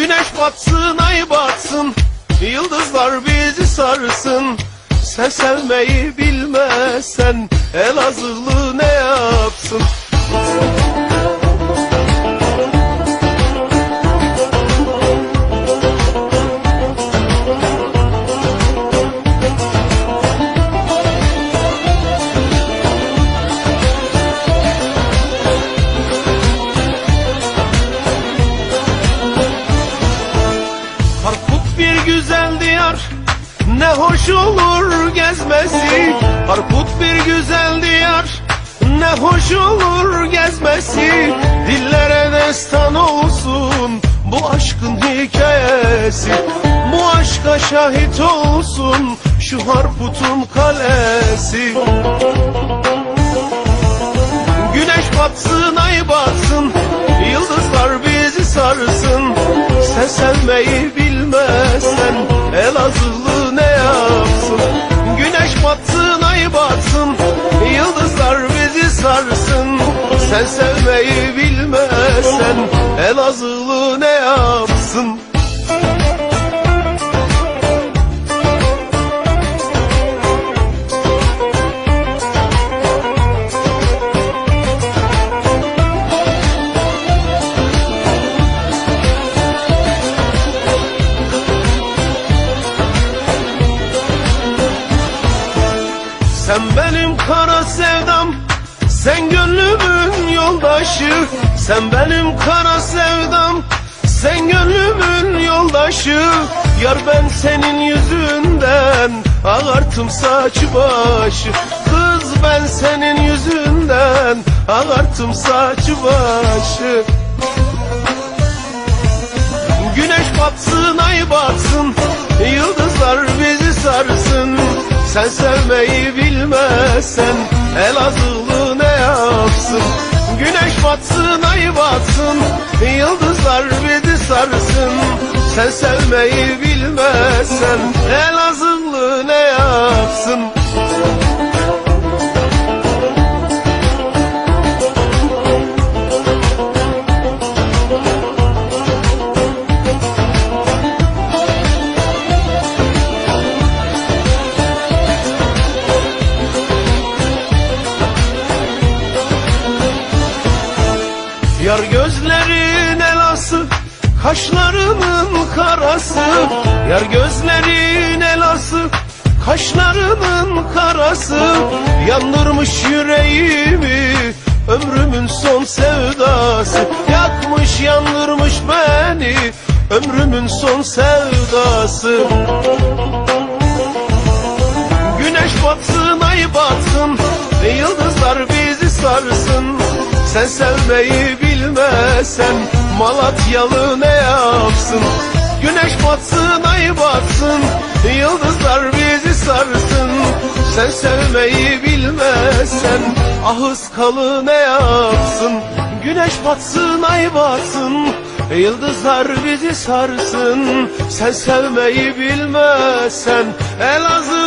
Güneş batsın ay batsın Yıldızlar bizi sarsın. Sen sevmeyi bilmezsen Elazığlı ne yapsın hoş olur gezmesi. Harput bir güzel diyar Ne hoş olur gezmesi. Dillere destan olsun Bu aşkın hikayesi. Bu aşka şahit olsun Şu Harput'un kalesi. Güneş batsın ay batsın Yıldızlar bizi sarsın. Sen sevmeyi bilmezsen Sen sevmeyi bilmezsen Elazığlı ne yapsın? Sen benim kara sevdam Sen gönlümün yoldaşı Sen benim kara sevdam. Sen gönlümün yoldaşı Yar ben senin yüzünden. Ağartım saçı başı Kız ben senin yüzünden. Ağartım saçı başı. Güneş batsın ay batsın Yıldızlar bizi sarsın. Sen sevmeyi bilmezsen Elazığlı yapsın Güneş batsın ay batsın. Yıldızlar bizi sarsın. Sen sevmeyi bilmezsen. Elazığlı Kaşlarının karası Yar gözlerin elası. Kaşlarının karası Yandırmış yüreğimi Ömrümün son sevdası. Yakmış yandırmış beni Ömrümün son sevdası. Güneş batsın ay batsın Yıldızlar bizi sarsın. Sen sevmeyi bilmezsen Malatyalı ne yapsın? Güneş batsın ay batsın. Yıldızlar bizi sarsın. Sen sevmeyi bilmezsen Ahız kalı ne yapsın? Güneş batsın ay batsın. Yıldızlar bizi sarsın. Sen sevmeyi bilmezsen yapsın